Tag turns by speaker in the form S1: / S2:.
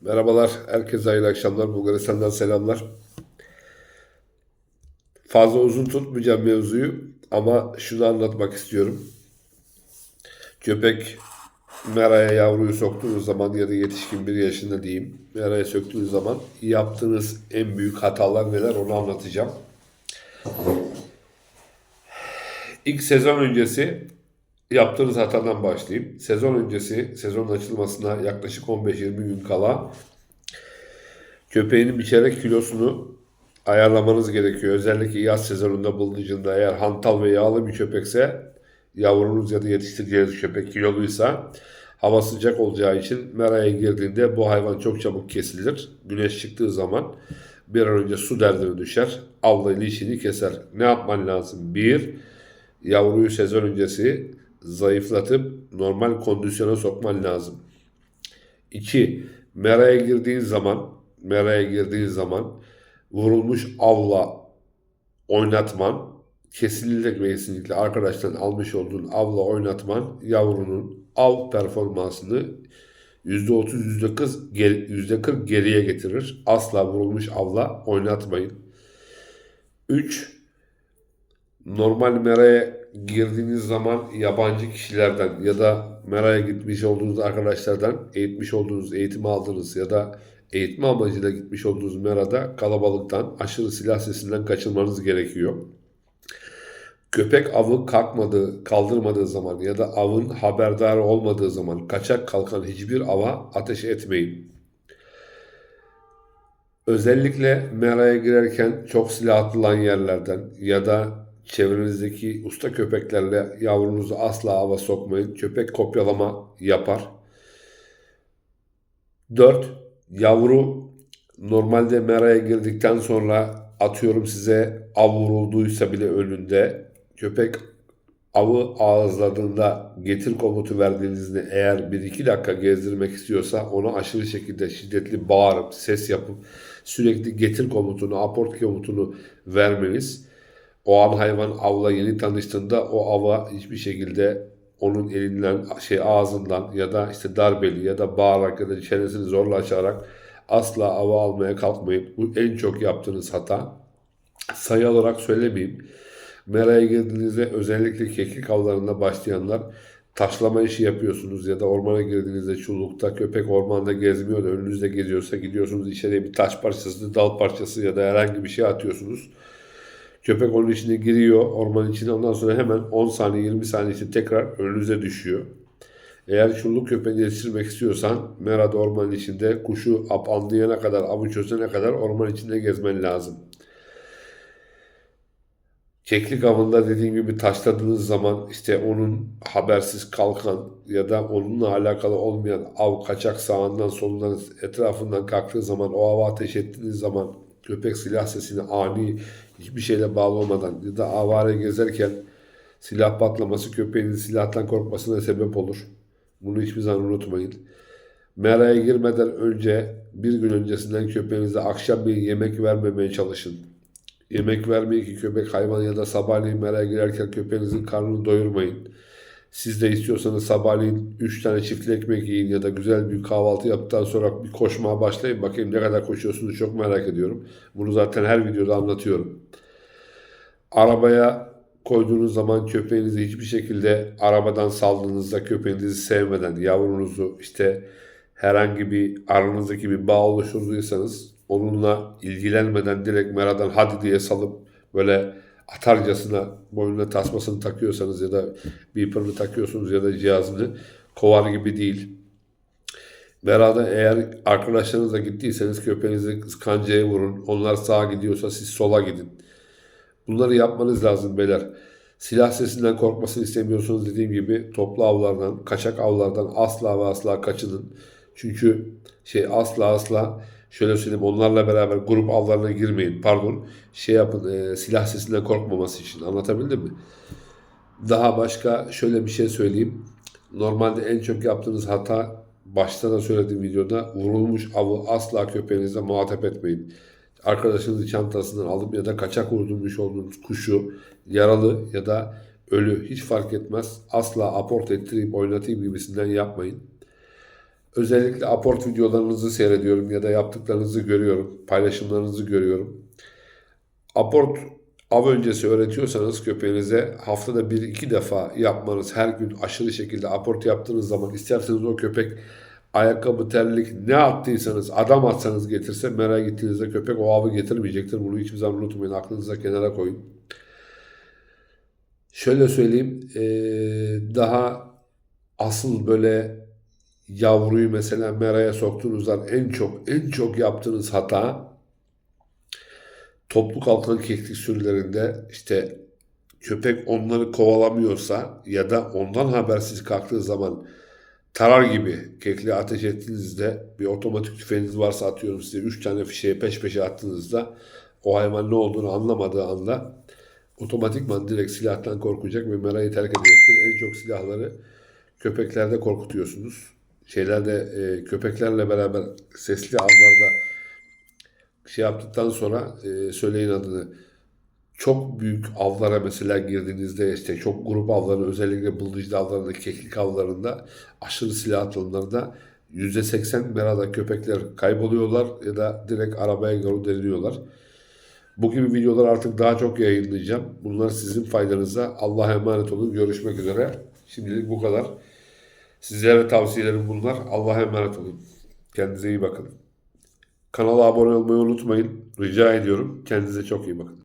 S1: Merhabalar, herkese hayırlı akşamlar. Bulgaristan'dan selamlar. Fazla uzun tutmayacağım mevzuyu ama şunu anlatmak istiyorum. Köpek meraya yavruyu soktuğunuz zaman ya da yetişkin bir yaşında diyeyim, meraya söktüğünüz zaman yaptığınız en büyük hatalar neler onu anlatacağım. İlk sezon öncesi yaptığınız hatadan başlayayım. Sezon öncesi, sezonun açılmasına yaklaşık 15-20 gün kala köpeğinin bir çeyrek kilosunu ayarlamanız gerekiyor. Özellikle yaz sezonunda bulunduğunda eğer hantal ve yağlı bir köpekse yavrunuz ya da yetiştireceğiniz köpek kiloluysa hava sıcak olacağı için meraya girdiğinde bu hayvan çok çabuk kesilir. Güneş çıktığı zaman bir an önce su derdine düşer. Avla işini keser. Ne yapman lazım? Bir, yavruyu sezon öncesi zayıflatıp normal kondisyona sokman lazım. 2. Meraya girdiğin zaman meraya girdiğin zaman vurulmuş avla oynatman kesinlikle kesinlikle arkadaştan almış olduğun avla oynatman yavrunun av performansını %30 %40 geri, %40 geriye getirir. Asla vurulmuş avla oynatmayın. 3. Normal meraya girdiğiniz zaman yabancı kişilerden ya da meraya gitmiş olduğunuz arkadaşlardan eğitmiş olduğunuz, eğitim aldığınız ya da eğitim amacıyla gitmiş olduğunuz merada kalabalıktan, aşırı silah sesinden kaçınmanız gerekiyor. Köpek avı kalkmadığı, kaldırmadığı zaman ya da avın haberdarı olmadığı zaman kaçak kalkan hiçbir ava ateş etmeyin. Özellikle meraya girerken çok silah atılan yerlerden ya da çevrenizdeki usta köpeklerle yavrunuzu asla ava sokmayın. Köpek kopyalama yapar. 4. Yavru normalde meraya girdikten sonra atıyorum size av vurulduysa bile önünde köpek avı ağızladığında getir komutu verdiğinizde eğer 1-2 dakika gezdirmek istiyorsa ona aşırı şekilde şiddetli bağırıp ses yapıp sürekli getir komutunu, aport komutunu vermeniz o an hayvan avla yeni tanıştığında o ava hiçbir şekilde onun elinden şey ağzından ya da işte darbeli ya da bağırarak ya da çenesini zorla açarak asla ava almaya kalkmayın. Bu en çok yaptığınız hata. Sayı olarak söylemeyeyim. Meraya girdiğinizde özellikle keklik avlarında başlayanlar taşlama işi yapıyorsunuz ya da ormana girdiğinizde çullukta köpek ormanda gezmiyor da önünüzde geziyorsa gidiyorsunuz içeriye bir taş parçası, dal parçası ya da herhangi bir şey atıyorsunuz. Köpek onun içine giriyor ormanın içine ondan sonra hemen 10 saniye 20 saniye için tekrar önünüze düşüyor. Eğer çulluk köpeğini yetiştirmek istiyorsan merada ormanın içinde kuşu ap anlayana kadar, avı çözene kadar orman içinde gezmen lazım. Keklik avında dediğim gibi taşladığınız zaman işte onun habersiz kalkan ya da onunla alakalı olmayan av kaçak sağından solundan etrafından kalktığı zaman o ava ateş ettiğiniz zaman köpek silah sesini ani hiçbir şeyle bağlı olmadan ya da avare gezerken silah patlaması köpeğinizin silahtan korkmasına sebep olur. Bunu hiçbir zaman unutmayın. Meraya girmeden önce bir gün öncesinden köpeğinize akşam bir yemek vermemeye çalışın. Yemek vermeyin ki köpek hayvan ya da sabahleyin meraya girerken köpeğinizin karnını doyurmayın. Siz de istiyorsanız sabahleyin 3 tane çiftli ekmek yiyin ya da güzel bir kahvaltı yaptıktan sonra bir koşmaya başlayın. Bakayım ne kadar koşuyorsunuz çok merak ediyorum. Bunu zaten her videoda anlatıyorum. Arabaya koyduğunuz zaman köpeğinizi hiçbir şekilde arabadan saldığınızda köpeğinizi sevmeden yavrunuzu işte herhangi bir aranızdaki bir bağ oluşturduysanız onunla ilgilenmeden direkt meradan hadi diye salıp böyle atarcasına boynuna tasmasını takıyorsanız ya da beeper'ını takıyorsunuz ya da cihazını kovar gibi değil. Merada eğer arkadaşlarınızla gittiyseniz köpeğinizi kancaya vurun. Onlar sağa gidiyorsa siz sola gidin. Bunları yapmanız lazım beyler. Silah sesinden korkmasını istemiyorsanız dediğim gibi toplu avlardan, kaçak avlardan asla ve asla kaçının. Çünkü şey asla asla şöyle söyleyeyim onlarla beraber grup avlarına girmeyin. Pardon şey yapın e, silah sesinden korkmaması için anlatabildim mi? Daha başka şöyle bir şey söyleyeyim. Normalde en çok yaptığınız hata başta da söylediğim videoda vurulmuş avı asla köpeğinizle muhatap etmeyin. Arkadaşınızın çantasından alıp ya da kaçak vurdurmuş olduğunuz kuşu yaralı ya da ölü hiç fark etmez. Asla aport ettireyim oynatayım gibisinden yapmayın. Özellikle aport videolarınızı seyrediyorum ya da yaptıklarınızı görüyorum, paylaşımlarınızı görüyorum. Aport av öncesi öğretiyorsanız köpeğinize haftada bir iki defa yapmanız, her gün aşırı şekilde aport yaptığınız zaman isterseniz o köpek ayakkabı, terlik ne attıysanız, adam atsanız getirse meraya gittiğinizde köpek o avı getirmeyecektir. Bunu hiçbir zaman unutmayın, aklınıza kenara koyun. Şöyle söyleyeyim, daha asıl böyle yavruyu mesela meraya soktuğunuzdan en çok en çok yaptığınız hata toplu kalkan keklik sürülerinde işte köpek onları kovalamıyorsa ya da ondan habersiz kalktığı zaman tarar gibi kekliğe ateş ettiğinizde bir otomatik tüfeğiniz varsa atıyorum size 3 tane fişeği peş peşe attığınızda o hayvan ne olduğunu anlamadığı anda otomatikman direkt silahtan korkacak ve merayı terk edecektir. En çok silahları köpeklerde korkutuyorsunuz. Şeylerde e, köpeklerle beraber sesli avlarda şey yaptıktan sonra e, söyleyin adını. Çok büyük avlara mesela girdiğinizde işte çok grup avları özellikle bıldırcın avlarında, keklik avlarında aşırı silah atılımlarında %80 merada köpekler kayboluyorlar ya da direkt arabaya doğru deriliyorlar. Bu gibi videolar artık daha çok yayınlayacağım. Bunlar sizin faydanıza. Allah'a emanet olun. Görüşmek üzere. Şimdilik bu kadar. Sizlere tavsiyelerim bunlar. Allah'a emanet olun. Kendinize iyi bakın. Kanala abone olmayı unutmayın. Rica ediyorum. Kendinize çok iyi bakın.